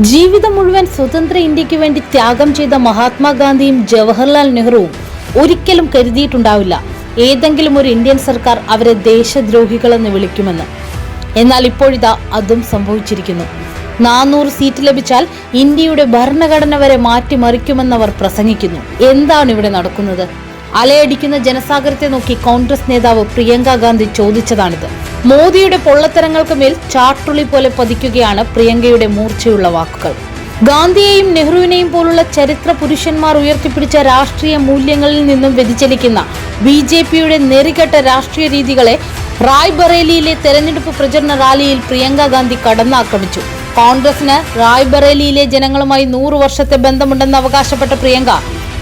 ജീവിതം മുഴുവൻ സ്വതന്ത്ര ഇന്ത്യയ്ക്ക് വേണ്ടി ത്യാഗം ചെയ്ത മഹാത്മാഗാന്ധിയും ജവഹർലാൽ നെഹ്റുവും ഒരിക്കലും കരുതിയിട്ടുണ്ടാവില്ല. ഏതെങ്കിലും ഒരു ഇന്ത്യൻ സർക്കാർ അവരെ ദേശദ്രോഹികളെന്ന് വിളിക്കുമെന്ന്. എന്നാൽ ഇപ്പോഴിതാ അതും സംഭവിച്ചിരിക്കുന്നു. നാനൂറ് സീറ്റ് ലഭിച്ചാൽ ഇന്ത്യയുടെ ഭരണഘടന വരെ മാറ്റിമറിക്കുമെന്നവർ പ്രസംഗിക്കുന്നു. എന്താണ് ഇവിടെ നടക്കുന്നത്? അലയടിക്കുന്ന ജനസാഗരത്തെ നോക്കി കോൺഗ്രസ് നേതാവ് പ്രിയങ്ക ഗാന്ധി ചോദിച്ചതാണിത്. മോദിയുടെ പൊള്ളത്തരങ്ങൾക്ക് മേൽ ചാട്ടുളി പോലെ പതിക്കുകയാണ് പ്രിയങ്കയുടെ മൂർച്ചയുള്ള വാക്കുകൾ. ഗാന്ധിയെയും നെഹ്റുവിനെയും പോലുള്ള ചരിത്ര പുരുഷന്മാർ ഉയർത്തിപ്പിടിച്ച രാഷ്ട്രീയ മൂല്യങ്ങളിൽ നിന്നും വ്യതിചലിക്കുന്ന ബി ജെ പിയുടെ നെറികെട്ട രാഷ്ട്രീയ രീതികളെ റായ്ബറേലിയിലെ തെരഞ്ഞെടുപ്പ് പ്രചരണ റാലിയിൽ പ്രിയങ്ക ഗാന്ധി കടന്നാക്രമിച്ചു. കോൺഗ്രസിന് റായ്ബറേലിയിലെ ജനങ്ങളുമായി നൂറു വർഷത്തെ ബന്ധമുണ്ടെന്ന് അവകാശപ്പെട്ട പ്രിയങ്ക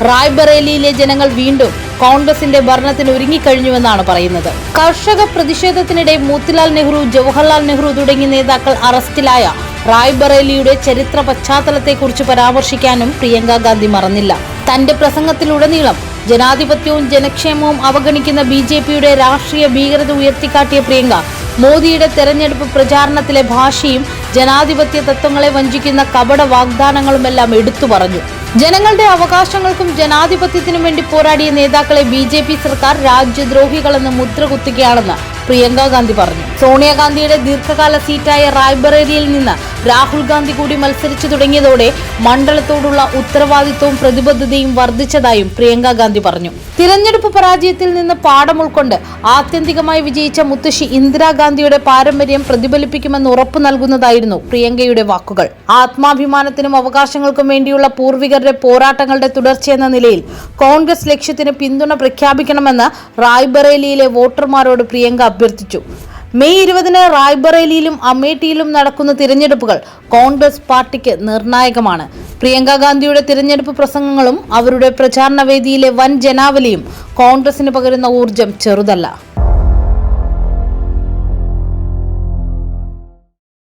റായ്ബറേലിയിലെ ജനങ്ങൾ വീണ്ടും കോൺഗ്രസിന്റെ ഭരണത്തിന് ഒരുങ്ങിക്കഴിഞ്ഞുവെന്നാണ് പറയുന്നത്. കർഷക പ്രതിഷേധത്തിനിടെ മോത്തിലാൽ നെഹ്റു ജവഹർലാൽ നെഹ്റു തുടങ്ങിയ നേതാക്കൾ അറസ്റ്റിലായ റായ്ബറേലിയുടെ ചരിത്ര പശ്ചാത്തലത്തെക്കുറിച്ച് പരാമർശിക്കാനും പ്രിയങ്ക ഗാന്ധി മറന്നില്ല. തന്റെ പ്രസംഗത്തിലുടനീളം ജനാധിപത്യവും ജനക്ഷേമവും അവഗണിക്കുന്ന ബി ജെ പിയുടെ രാഷ്ട്രീയ ഭീകരത ഉയർത്തിക്കാട്ടിയ പ്രിയങ്ക മോദിയുടെ തെരഞ്ഞെടുപ്പ് പ്രചാരണത്തിലെ ഭാഷയും ജനാധിപത്യ തത്വങ്ങളെ വഞ്ചിക്കുന്ന കപട വാഗ്ദാനങ്ങളുമെല്ലാം എടുത്തു പറഞ്ഞു. ജനങ്ങളുടെ അവകാശങ്ങൾക്കും ജനാധിപത്യത്തിനും വേണ്ടി പോരാടിയ നേതാക്കളെ ബി സർക്കാർ രാജ്യദ്രോഹികളെന്ന് മുദ്ര കുത്തുകയാണെന്ന് പ്രിയങ്ക ഗാന്ധി പറഞ്ഞു. സോണിയാഗാന്ധിയുടെ ദീർഘകാല സീറ്റായ റായ്ബറേലിയിൽ നിന്ന് രാഹുൽ ഗാന്ധി കൂടി മത്സരിച്ചു തുടങ്ങിയതോടെ മണ്ഡലത്തോടുള്ള ഉത്തരവാദിത്വവും പ്രതിബദ്ധതയും വർദ്ധിച്ചതായും പ്രിയങ്ക ഗാന്ധി പറഞ്ഞു. തിരഞ്ഞെടുപ്പ് പരാജയത്തിൽ നിന്ന് പാഠം ഉൾക്കൊണ്ട് ആത്യന്തികമായി വിജയിച്ച മുത്തശ്ശി ഇന്ദിരാഗാന്ധിയുടെ പാരമ്പര്യം പ്രതിഫലിപ്പിക്കുമെന്ന് ഉറപ്പു നൽകുന്നതായിരുന്നു പ്രിയങ്കയുടെ വാക്കുകൾ. ആത്മാഭിമാനത്തിനും അവകാശങ്ങൾക്കും വേണ്ടിയുള്ള പൂർവികരുടെ പോരാട്ടങ്ങളുടെ തുടർച്ചയെന്ന നിലയിൽ കോൺഗ്രസ് ലക്ഷ്യത്തിന് പിന്തുണ പ്രഖ്യാപിക്കണമെന്ന് റായ്ബറേലിയിലെ വോട്ടർമാരോട് പ്രിയങ്ക അഭ്യർത്ഥിച്ചു. മെയ് ഇരുപതിന് റായ്ബറേലിയിലും അമേഠിയിലും നടക്കുന്ന തിരഞ്ഞെടുപ്പുകൾ കോൺഗ്രസ് പാർട്ടിക്ക് നിർണായകമാണ്. പ്രിയങ്ക ഗാന്ധിയുടെ തിരഞ്ഞെടുപ്പ് പ്രസംഗങ്ങളും അവരുടെ പ്രചാരണ വേദിയിലെ വൻ ജനാവലിയും കോൺഗ്രസിന് പകരുന്ന ഊർജം ചെറുതല്ല.